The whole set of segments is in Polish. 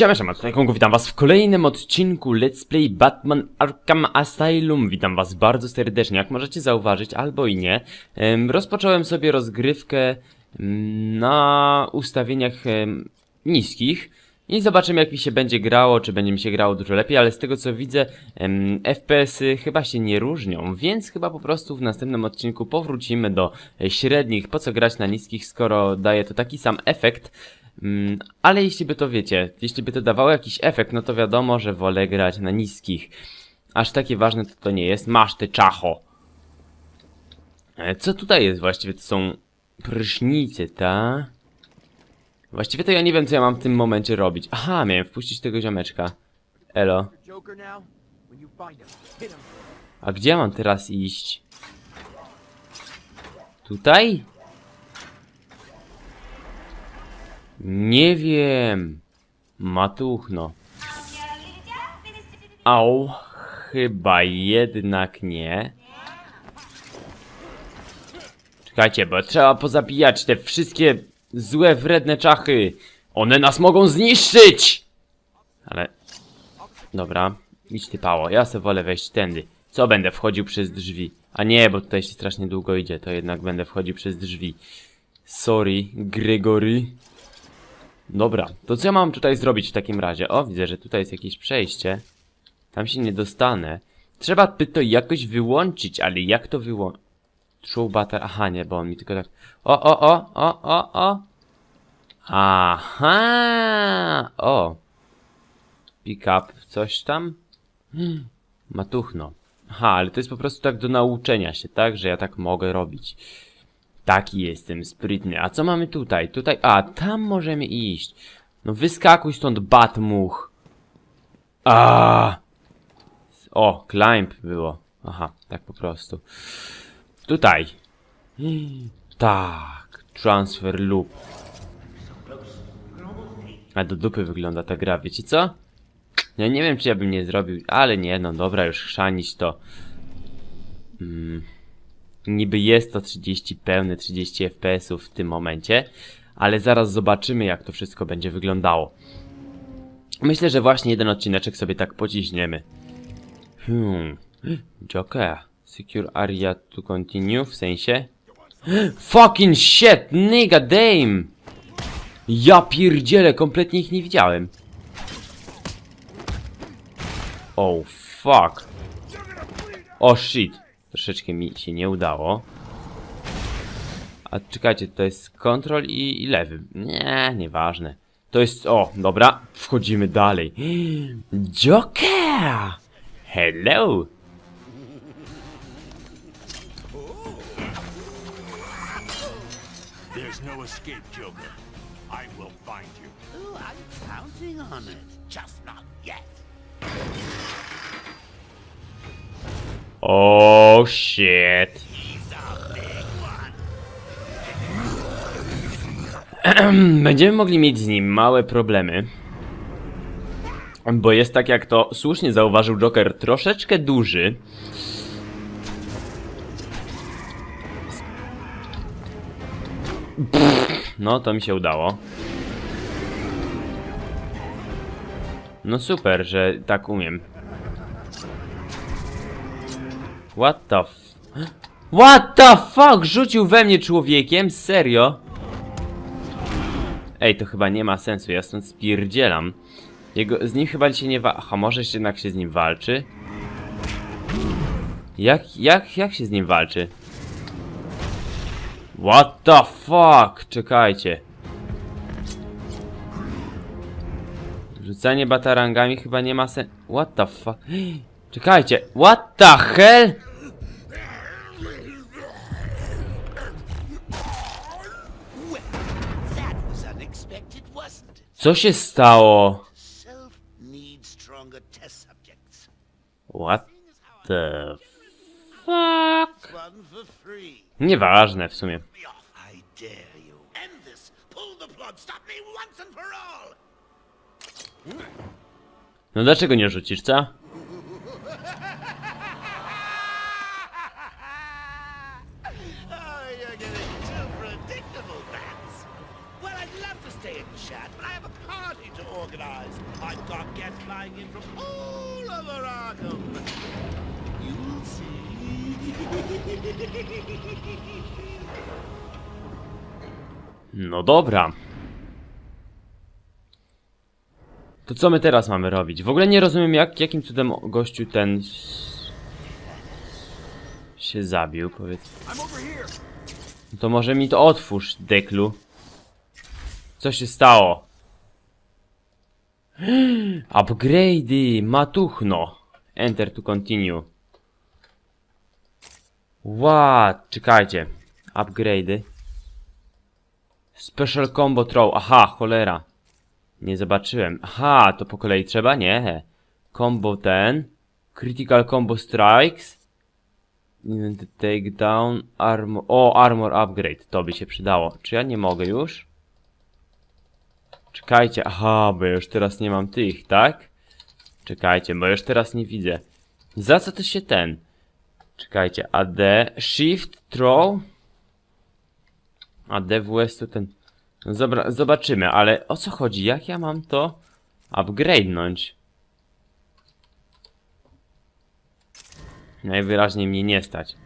Siema, siema, tutaj Kongo, witam was w kolejnym odcinku Let's Play Batman Arkham Asylum. Witam was bardzo serdecznie, jak możecie zauważyć, albo i nie. em, rozpocząłem sobie rozgrywkę na ustawieniach niskich i zobaczymy jak mi się będzie grało, czy będzie mi się grało dużo lepiej, ale z tego co widzę, FPS-y chyba się nie różnią, więc chyba po prostu w następnym odcinku powrócimy do e, średnich. Po co grać na niskich, skoro daje to taki sam efekt? Mm, ale jeśli by to wiecie, jeśli by to dawało jakiś efekt, no to wiadomo, że wolę grać na niskich. Aż takie ważne to to nie jest. Masz ty czacho. E, Co tutaj jest właściwie? To są prysznice, ta? Właściwie to ja nie wiem, co ja mam w tym momencie robić. Aha, miałem wpuścić tego ziomeczka. Elo. A gdzie mam teraz iść? Tutaj? Nie wiem. Matuchno. Au, chyba jednak nie. Czekajcie, bo trzeba pozabijać te wszystkie złe, wredne czachy. One nas mogą zniszczyć! Ale... Dobra, idź ty pało, ja se wolę wejść tędy. Co będę wchodził przez drzwi? A nie, bo tutaj się strasznie długo idzie, to jednak będę wchodził przez drzwi. Sorry, Gregory. Dobra, to co ja mam tutaj zrobić w takim razie? O, widzę, że tutaj jest jakieś przejście. Tam się nie dostanę. Trzeba by to jakoś wyłączyć, ale jak to wyłączyć? True butter, aha nie, bo on mi tylko tak... O, o, o, o, o, o! Aha! O! Pick up, coś tam? Hmm, Matuchno. Aha, ale to jest po prostu tak do nauczenia się, tak? Że ja tak mogę robić. Taki jestem sprytny. A co mamy tutaj? Tutaj, a, tam możemy iść. No wyskakuj stąd, batmuch. A. O, climb było. Aha, tak po prostu. Tutaj. Tak, transfer loop. A do dupy wygląda ta gra, wiecie co? Ja nie wiem, czy ja bym nie zrobił, ale nie, no dobra, już chrzanić to. Mm, niby jest to 30 pełne, 30 FPS-ów w tym momencie, ale zaraz zobaczymy, jak to wszystko będzie wyglądało. Myślę, że właśnie jeden odcineczek sobie tak pociśniemy. Hmm. Joker. Secure area to continue, w sensie? Fucking shit, nigga damn! Ja pierdzielę, kompletnie ich nie widziałem. Oh fuck. O shit. Troszeczkę mi się nie udało. A czekajcie, to jest kontrol i, i lewy. Nie, nieważne. To jest... O, dobra. Wchodzimy dalej. Joker! Hello! There's no escape, Joker. I will find you. Oh, I'm counting on it. Oh shit. Będziemy mogli mieć z nim małe problemy. Bo jest tak jak to słusznie zauważył Joker, troszeczkę duży. No, to mi się udało. No super, że tak umiem. What the f... What the fuck? Rzucił we mnie człowiekiem? Serio? Ej, to chyba nie ma sensu, ja stąd spierdzielam. Jego, z nim chyba się nie wa... Aha, może się jednak się z nim walczy? Jak, jak, jak się z nim walczy? What the fuck? Czekajcie. Rzucanie batarangami chyba nie ma sensu. What the fuck? Czekajcie, what the hell? Co się stało? What the fuck? Nieważne w sumie. No dlaczego nie rzucisz, co? No dobra. To co my teraz mamy robić? W ogóle nie rozumiem jak, jakim cudem gościu ten się zabił, powiedz. No To może mi to otwórz, Deklu. Co się stało? Upgrade'y, matuchno. Enter to continue. What? Czekajcie. Upgrade'y. Special combo throw. Aha, cholera. Nie zobaczyłem. Aha, to po kolei trzeba? Nie. Combo ten. Critical combo strikes. Event Takedown, armor, o, armor upgrade, to by się przydało. Czy ja nie mogę już? Czekajcie, aha, bo już teraz nie mam tych, tak? Czekajcie, bo już teraz nie widzę. Za co to się ten? Czekajcie, AD, Shift, Throw? AD, WS to ten... No zobra, zobaczymy, ale o co chodzi? Jak ja mam to upgrade'nąć? Najwyraźniej mnie nie stać.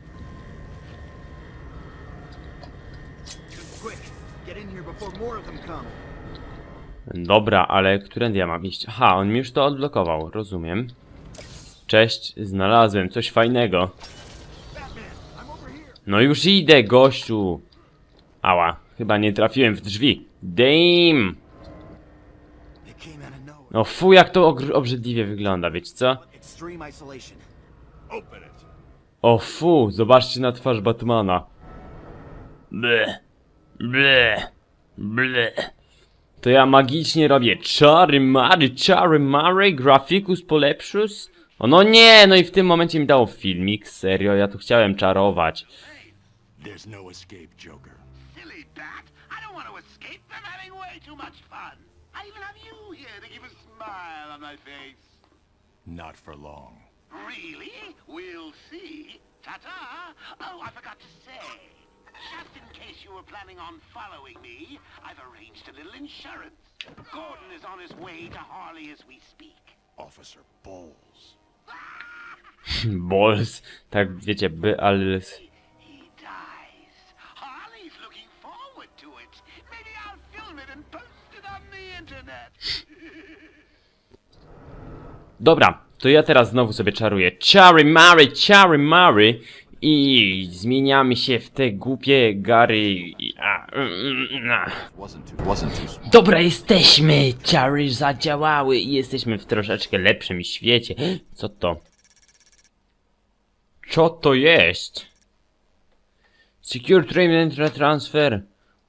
Dobra, ale którędy ja mam iść? Aha, on mi już to odblokował, rozumiem. Cześć, znalazłem coś fajnego. Batman, I'm over here. No już idę, gościu! Ała, chyba nie trafiłem w drzwi. Damn! No fu, jak to obrzydliwie wygląda, wiecie co? O fu, zobaczcie na twarz Batmana. Ble, ble, ble. To ja magicznie robię czary mary, czary mary, grafikus polepszus? O no nie, no i w tym momencie mi dało filmik, serio, ja tu chciałem czarować. There's no escape, Joker. Silly bat. I don't want to escape. I'm having way too much fun. I even have you here to give a smile on my face. Not for long. Really? We'll see. Ta-ta! Oh, I forgot to say. Just in case you were planning on following me, I've arranged a little insurance. Gordon is on his way to Harley as we speak. Officer Bowles. Balls, tak wiecie, by, ale... Dobra, to ja teraz znowu sobie czaruję. Chary Mary, Chary Mary i zmieniamy się w te głupie gary. a, mm, mm, a. Too small. Dobra, jesteśmy! Chary zadziałały i jesteśmy w troszeczkę lepszym świecie. Co to? Co to jest? Secure Train Transfer.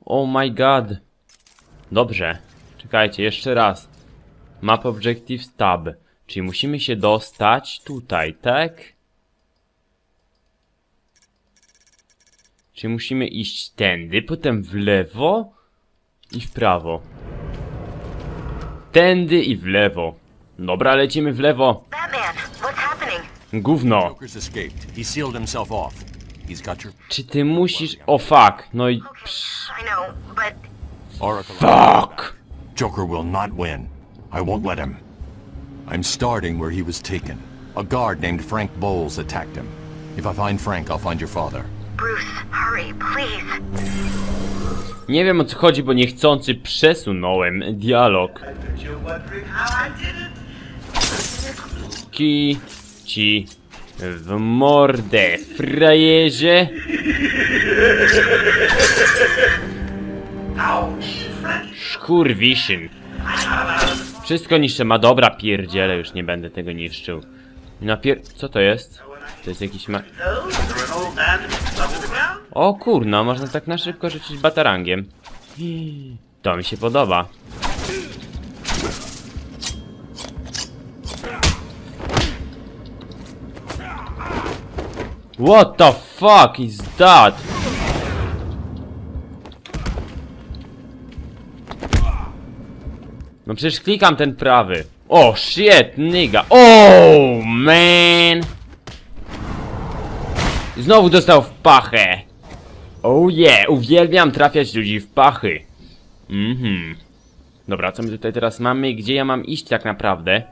Oh my god. Dobrze. Czekajcie, jeszcze raz. Map Objectives Tab. Czyli musimy się dostać tutaj, tak? Czyli musimy iść tędy, potem w lewo i w prawo. Tędy i w lewo. Dobra, lecimy w lewo. Gówno. Czy ty musisz... O fuck. No i... Psz, fuck. Joker will not win. I won't let him. I'm starting where he was taken. A guard named Frank Bowles attacked him. If I find Frank, I'll find your father. Bruce, hurry, please. Nie wiem o co chodzi, bo niechcący przesunąłem dialog. Ki ci w mordę, frajerze. Szkurwiszyn. Wszystko niszczę, ma dobra pierdziele, już nie będę tego niszczył. Napier... Co to jest? To jest jakiś ma... O kurna, można tak na szybko rzucić batarangiem. To mi się podoba. What the fuck is that? No przecież klikam ten prawy. O, oh, shit, nigga. Oh, man. Znowu dostał w pachę. Oh yeah, uwielbiam trafiać ludzi w pachy. Mhm. Dobra, co my tutaj teraz mamy? Gdzie ja mam iść tak naprawdę?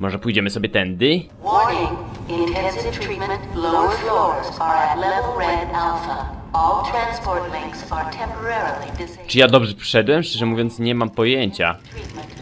Może pójdziemy sobie tędy? Warning, intensive treatment lower floors are at level red alpha. All transport links are temporarily disabled. Czy ja dobrze przyszedłem? Szczerze mówiąc, nie mam pojęcia. Treatment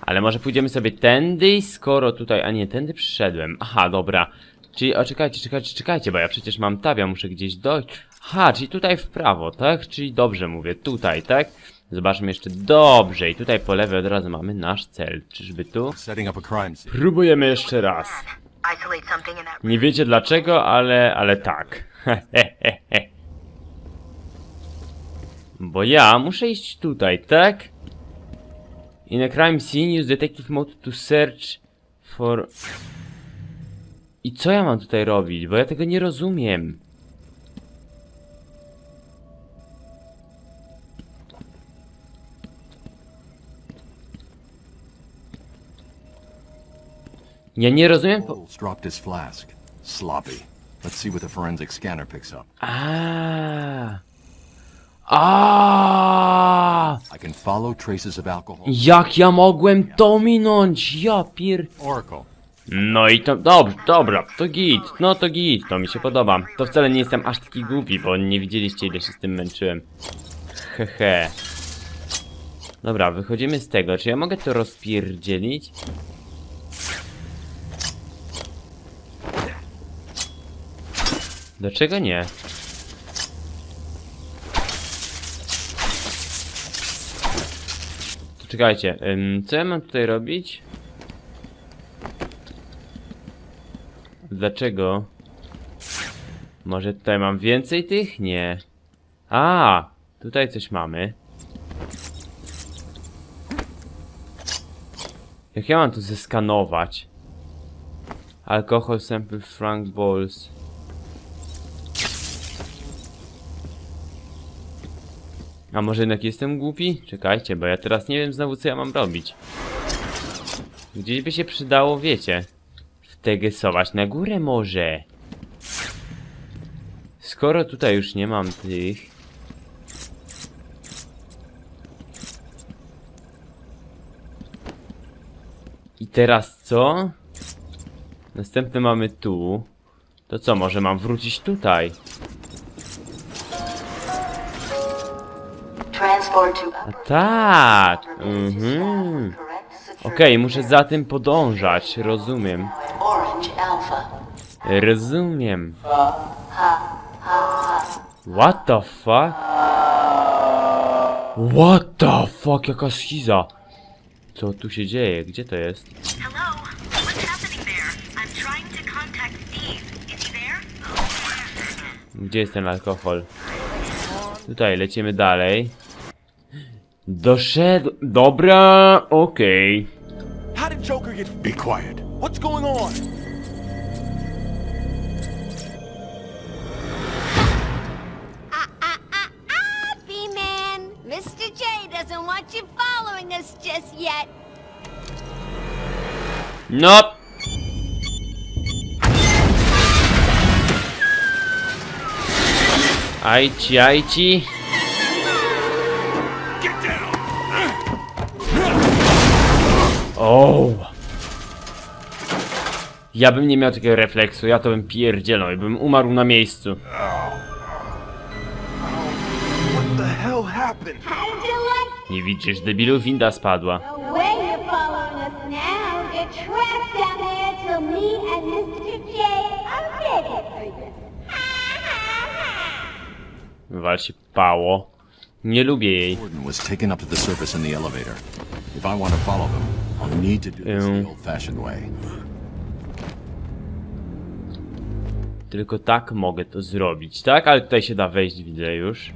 Ale może pójdziemy sobie tędy, skoro tutaj... A nie, tędy przyszedłem. Aha, dobra. Czyli, o, czekajcie, czekajcie, czekajcie, bo ja przecież mam tab, ja muszę gdzieś dojść. Aha, czyli tutaj w prawo, tak? Czyli dobrze mówię, tutaj, tak? Zobaczmy jeszcze dobrze i tutaj po lewej od razu mamy nasz cel. Czyżby tu? Setting up a crime scene. Próbujemy jeszcze raz. Isolate something in that Nie wiecie dlaczego, ale, ale tak. Bo ja muszę iść tutaj, tak? In a crime scene, use detective mode to search for... I co ja mam tutaj robić? Bo ja tego nie rozumiem. Ja nie rozumiem... Po... Bowles dropped his flask. Sloppy. Let's see what the forensic scanner picks up. A. A. I can follow traces of alcohol. Jak ja mogłem to minąć? Ja pier... Oracle. No i to... Dobrze, dobra, to git. No to git, to mi się podoba. To wcale nie jestem aż taki głupi, bo nie widzieliście ile się z tym męczyłem. Hehe. Dobra, wychodzimy z tego. Czy ja mogę to rozpierdzielić? Dlaczego nie? Czekajcie, ym, co ja mam tutaj robić? Dlaczego? Może tutaj mam więcej tych? Nie. A, tutaj coś mamy. Jak ja mam tu zeskanować? Alkohol sample Frank Balls. A może jednak jestem głupi? Czekajcie, bo ja teraz nie wiem znowu co ja mam robić. Gdzieś by się przydało, wiecie, wtegesować na górę może. Skoro tutaj już nie mam tych... I teraz co? Następne mamy tu. To co, może mam wrócić tutaj? Tak! Mhm. security Okej, muszę za tym podążać, rozumiem. Orange alpha. Rozumiem. What the fuck? What the fuck, jaka schiza? Co tu się dzieje? Gdzie to jest? Hello? What's happening there? I'm trying to contact Steve. Is he there? Gdzie jest ten alkohol? Tutaj, lecimy dalej. Doszedł... Dobra, okej. How did Joker get... Be quiet. What's going on? Ah, ah, ah, B-Man, Mr. J doesn't want you following us just yet. Nope. Ajci, ajci. O! Ja bym nie miał takiego refleksu, ja to bym pierdzielał i bym umarł na miejscu. Nie widzisz, debilu, winda spadła. Wal się pało. Nie lubię jej. If I want to follow him, I'll need to do this the old-fashioned way. Tylko tak mogę to zrobić, tak? Ale tutaj się da wejść, widzę już.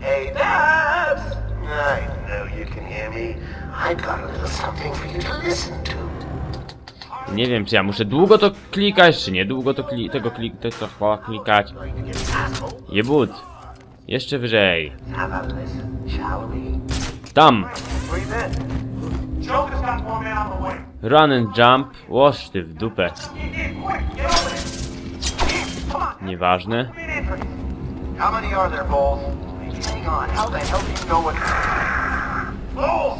Hey, Babs! I know you can hear me. I've got a little something for you to listen to. Nie wiem, czy ja muszę długo to klikać, czy nie długo to kli tego klik to, to chyba klikać. Jebut. Jeszcze wyżej. Have a listen, shall we? Tam. Run and jump. Łoż ty w dupę. Nieważne. No!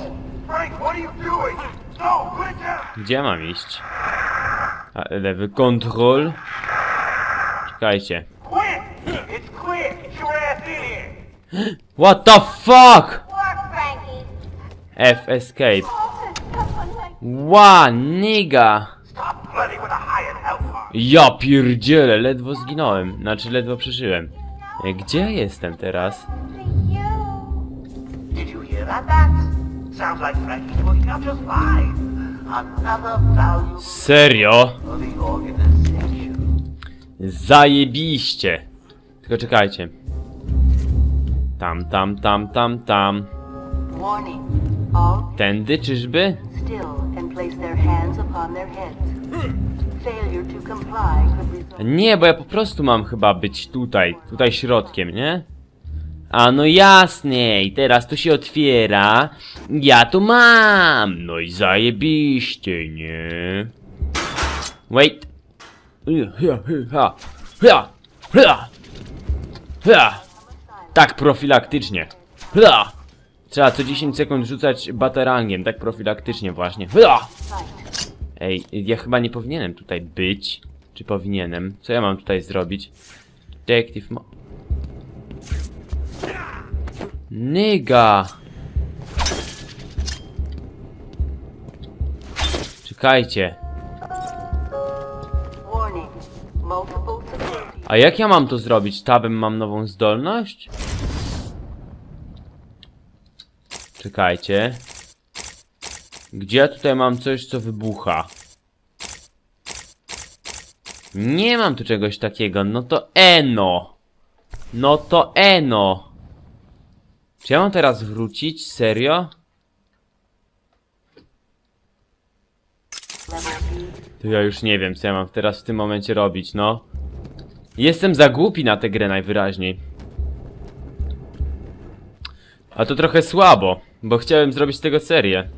Gdzie mam iść? A, lewy kontrol. Czekajcie. What the fuck? F escape. Ła, nigga. Stop flirting with a hired helper! Ja pierdzielę, ledwo zginąłem. Znaczy, ledwo przeżyłem. Gdzie ja jestem teraz? Serio? Zajebiście. Tylko czekajcie. Tam, tam, tam, tam, tam. Warning. Tędy, czyżby? Nie, bo ja po prostu mam chyba być tutaj, tutaj środkiem, nie? A no jasne, i teraz to się otwiera. Ja to mam. No i zajebiście, nie? Wait. Tak profilaktycznie. Ha. Trzeba co 10 sekund rzucać baterangiem, tak profilaktycznie właśnie. Ha. Ej, ja chyba nie powinienem tutaj być. Czy powinienem? Co ja mam tutaj zrobić? Detective mo... Nyga! Czekajcie. A jak ja mam to zrobić? Tabem mam nową zdolność? Czekajcie. Gdzie ja tutaj mam coś, co wybucha? Nie mam tu czegoś takiego. No to eno. No to eno. Czy ja mam teraz wrócić? Serio? To ja już nie wiem, co ja mam teraz w tym momencie robić, no. Jestem za głupi na tę grę najwyraźniej. A to trochę słabo, bo chciałem zrobić z tego serię.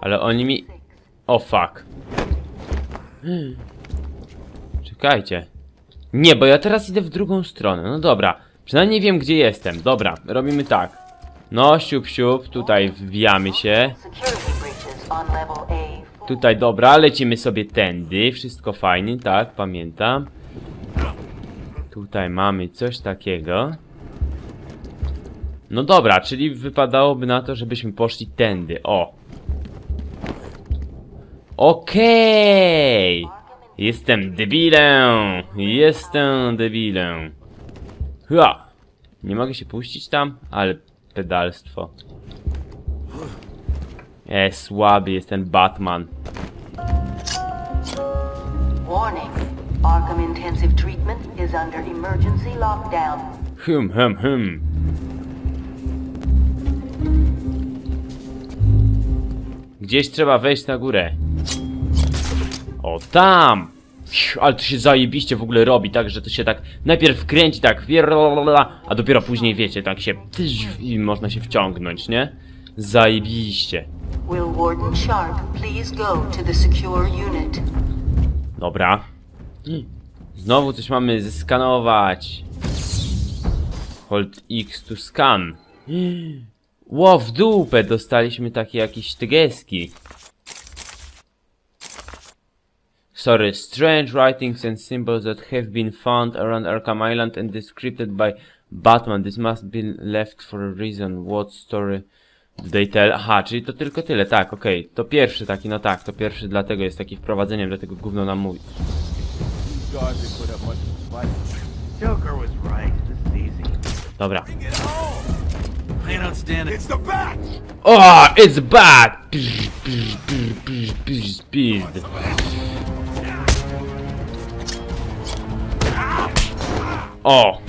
Ale oni mi... O fuck. Czekajcie. Nie, bo ja teraz idę w drugą stronę. No dobra. Przynajmniej wiem, gdzie jestem. Dobra, robimy tak. No, siup, siup. Tutaj wbijamy się. Tutaj, dobra, lecimy sobie tędy. Wszystko fajnie, tak, pamiętam. Tutaj mamy coś takiego. No dobra, czyli wypadałoby na to, żebyśmy poszli tędy. O. Okej. Jestem debilem. Jestem debilem. Ha. Nie mogę się puścić tam, ale pedalstwo. E, słaby jest ten Batman. Warning. Arkham Intensive Treatment is under emergency lockdown. Hum, hum, hum. Gdzieś trzeba wejść na górę. O, tam! Ale to się zajebiście w ogóle robi, tak, że to się tak najpierw kręci tak, a dopiero później, wiecie, tak się i można się wciągnąć, nie? Zajebiście. Will Warden Sharp please go to the secure unit? Dobra. Znowu coś mamy zeskanować. Hold X to scan. Ło, w dupę dostaliśmy takie jakieś tygeski. Sorry, strange writings and symbols that have been found around Arkham Island and described by Batman. This must be left for a reason. What story tell? Aha, czyli to tylko tyle, tak, okej. To pierwszy taki, no tak, to pierwszy dlatego jest taki wprowadzeniem, dlatego gówno nam mówi. Joker was right. This is easy. Dobra. Plan on standing. It's the bat! Oh, it's bad! Psz, psz, psz, psz, psz, psz. O!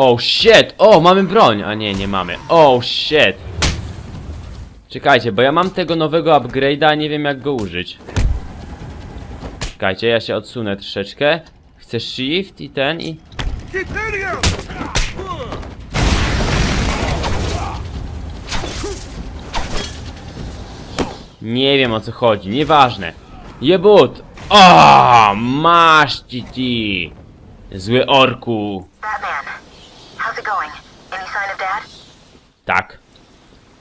Oh shit! O, mamy broń! A nie, nie mamy. Oh shit! Czekajcie, bo ja mam tego nowego upgrade'a, nie wiem jak go użyć. Czekajcie, ja się odsunę troszeczkę. Chcę shift i ten i... Nie wiem o co chodzi, nieważne. Jebut! O, masz ci ci! Zły orku. How's it going? Any sign of Dad? Tak.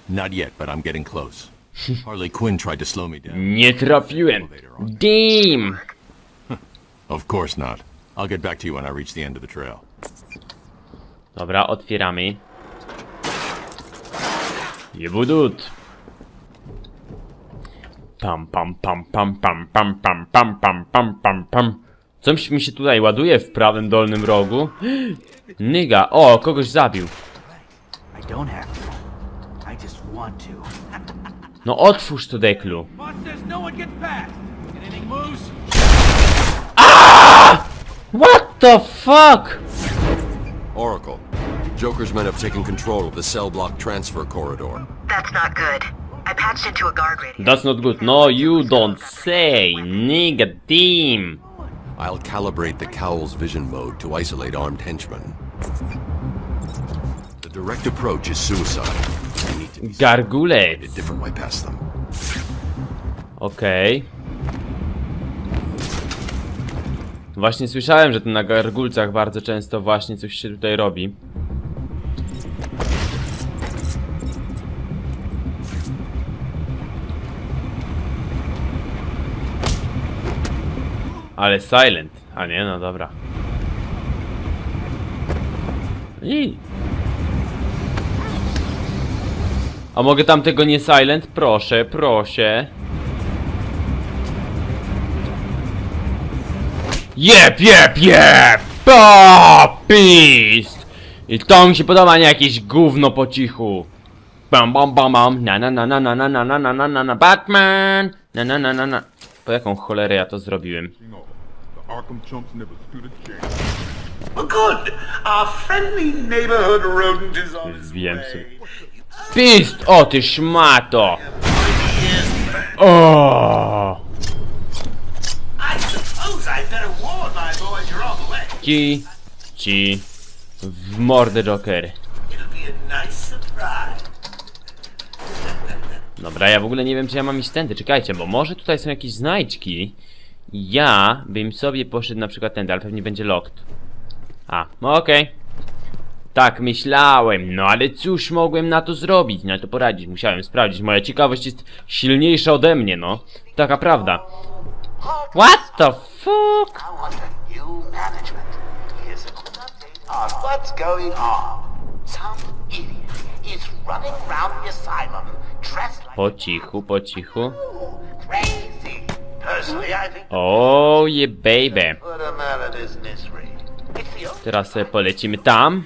Not yet, but I'm getting close. Harley Quinn tried to slow me down. Nie trafiłem. Dim! Of course not. I'll get back to you when I reach the end of the trail. Dobra, otwieramy. Jebudut. Pam pam pam pam pam pam pam pam pam pam pam pam. Coś mi się tutaj ładuje w prawym dolnym rogu. Nyga, o, kogoś zabił. No otwórz to deklu. No? What the fuck? Oracle. Joker's men have taken control of the cell block transfer corridor. That's not good. I patched into a guard radio. That's not good. No, you don't say. Nigga, team. I'll calibrate the Cowl's vision mode to isolate armed henchmen. The direct approach is suicide. We need to be a different way past them. Okej. Właśnie słyszałem, że tu na gargulcach bardzo często właśnie coś się tutaj robi. Ale silent. A nie, no dobra. I. A mogę tam tego nie silent? Proszę, proszę. Jep, jep, jep! Popist! I to mi się podoba, nie jakieś gówno po cichu. Bam, bam, bam, bam. Na, na, na, na, na, na, na, na, na, na, na, Batman! Na, na, na, na, na. Po jaką cholerę ja to zrobiłem? Arkham chumps never stood a chance. Good. Our friendly neighborhood rodent is on its Zbiłem way. sobie. Pist! O, ty szmato! O! I suppose I better warn my boys you're on the way. Ci, ci, w mordę Joker. It'll be a nice surprise. Dobra, ja w ogóle nie wiem, czy ja mam iść tędy. Czekajcie, bo może tutaj są jakieś znajdźki. Ja bym sobie poszedł na przykład tędy, ale pewnie będzie locked. A, no okej. Tak myślałem, no ale cóż mogłem na to zrobić, na to poradzić, musiałem sprawdzić. Moja ciekawość jest silniejsza ode mnie, no. Taka prawda. What the fuck? What's going on. Some idiot is running around the asylum dressed like Po cichu, po cichu. crazy. Personally, Oh yeah baby. Teraz sobie polecimy tam.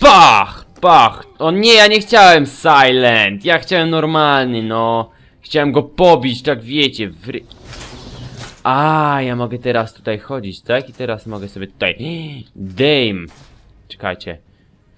Pach! Pach! O nie, ja nie chciałem silent! Ja chciałem normalny, no. Chciałem go pobić, tak wiecie, w. A, ja mogę teraz tutaj chodzić, tak? I teraz mogę sobie tutaj... Dame! Czekajcie.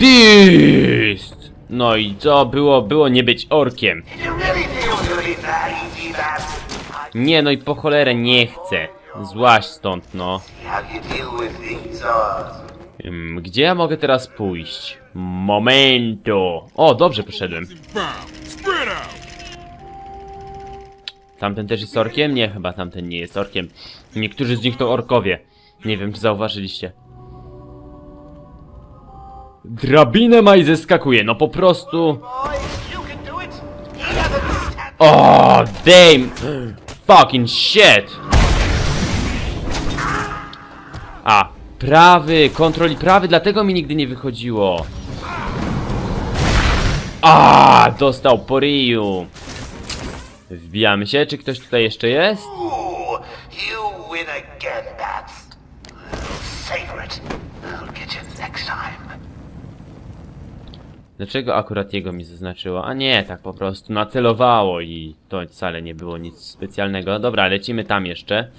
Beast! No i co było, było nie być orkiem. Nie, no i po cholerę nie chcę. Złaś stąd, no. Gdzie ja mogę teraz pójść? Momento! O, dobrze poszedłem. Tamten też jest orkiem? Nie, chyba tamten nie jest orkiem. Niektórzy z nich to orkowie. Nie wiem, czy zauważyliście. Drabinę ma i zeskakuje, no po prostu... Oh, damn! Fucking shit! A, prawy, kontroli prawy, dlatego mi nigdy nie wychodziło. A, dostał po ryju. Wbijamy się, czy ktoś tutaj jeszcze jest? Ooh, you win again, Bats. Savor it. I'll get you next time. Dlaczego akurat jego mi zaznaczyło? A nie, tak po prostu nacelowało i to wcale nie było nic specjalnego. Dobra, lecimy tam jeszcze.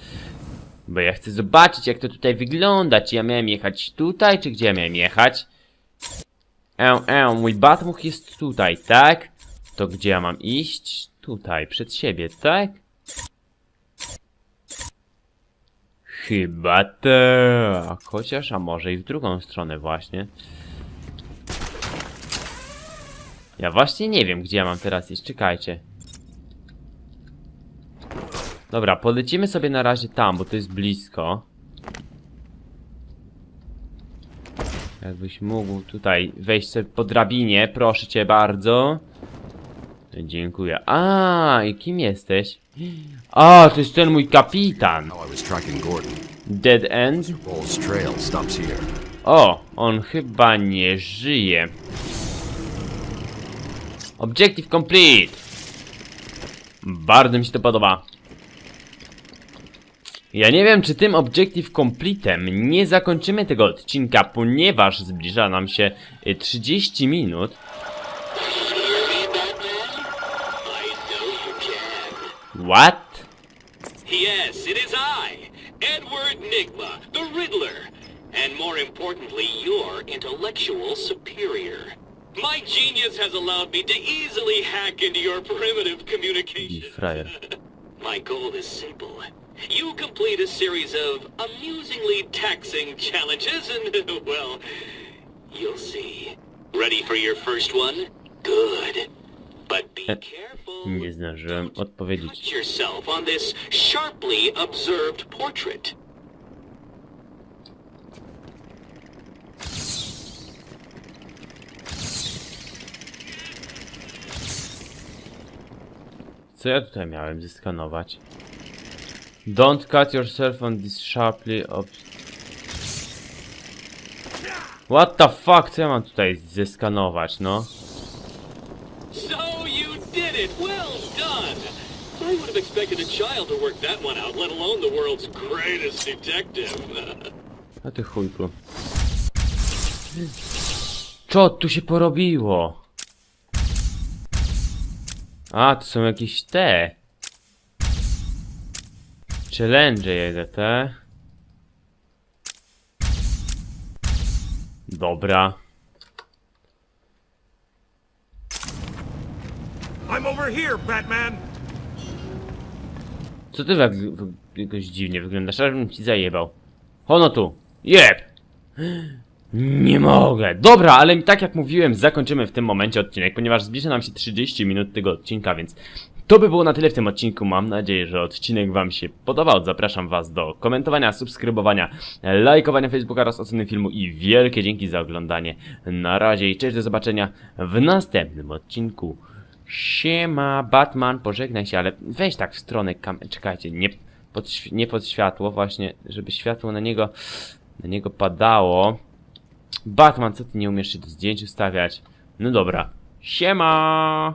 Bo ja chcę zobaczyć jak to tutaj wygląda. Czy ja miałem jechać tutaj, czy gdzie ja miałem jechać? E, e, mój batmuch jest tutaj, tak? To gdzie ja mam iść? Tutaj, przed siebie, tak? Chyba tak. Chociaż, a może i w drugą stronę właśnie. Ja właśnie nie wiem, gdzie ja mam teraz iść. Czekajcie. Dobra, polecimy sobie na razie tam, bo to jest blisko. Jakbyś mógł tutaj wejść sobie po drabinie, proszę cię bardzo. Dziękuję. A, i kim jesteś? A, to jest ten mój kapitan. Dead End. O, on chyba nie żyje. Objective complete. Bardzo mi się to podoba. Ja nie wiem, czy tym Objective Completem nie zakończymy tego odcinka, ponieważ zbliża nam się y, 30 minut. What? Yes, it is I, Edward Nigma, the Riddler, and more importantly, your intellectual superior. My genius has allowed me to easily hack into your primitive communication. My goal is simple. You complete a series of amusingly taxing challenges and, well, you'll see. Ready for your first one? Good. But be careful. Nie zdążyłem odpowiedzieć. Touch yourself on this sharply observed portrait. Co ja tutaj miałem zeskanować? Don't cut yourself on this sharply ob... What the fuck? Co ja mam tutaj zeskanować, no? So you did it! Well done! I would have expected a child to work that one out, let alone the world's greatest detective. A ty chujku. Co tu się porobiło? A, to są jakieś te. Challenge jego, te. Dobra. I'm over here, Batman. Co ty tak jakoś dziwnie wyglądasz? Aż bym ci zajebał. Ono tu. Jeb! Nie mogę. Dobra, ale tak jak mówiłem, zakończymy w tym momencie odcinek, ponieważ zbliża nam się 30 minut tego odcinka, więc to by było na tyle w tym odcinku. Mam nadzieję, że odcinek wam się podobał. Zapraszam was do komentowania, subskrybowania, lajkowania Facebooka oraz oceny filmu i wielkie dzięki za oglądanie. Na razie i cześć, do zobaczenia w następnym odcinku. Siema, Batman, pożegnaj się, ale weź tak w stronę. Czekajcie, nie pod, nie pod światło, właśnie, żeby światło na niego, na niego padało. Batman, co ty nie umiesz się do zdjęć ustawiać? No dobra. Siema!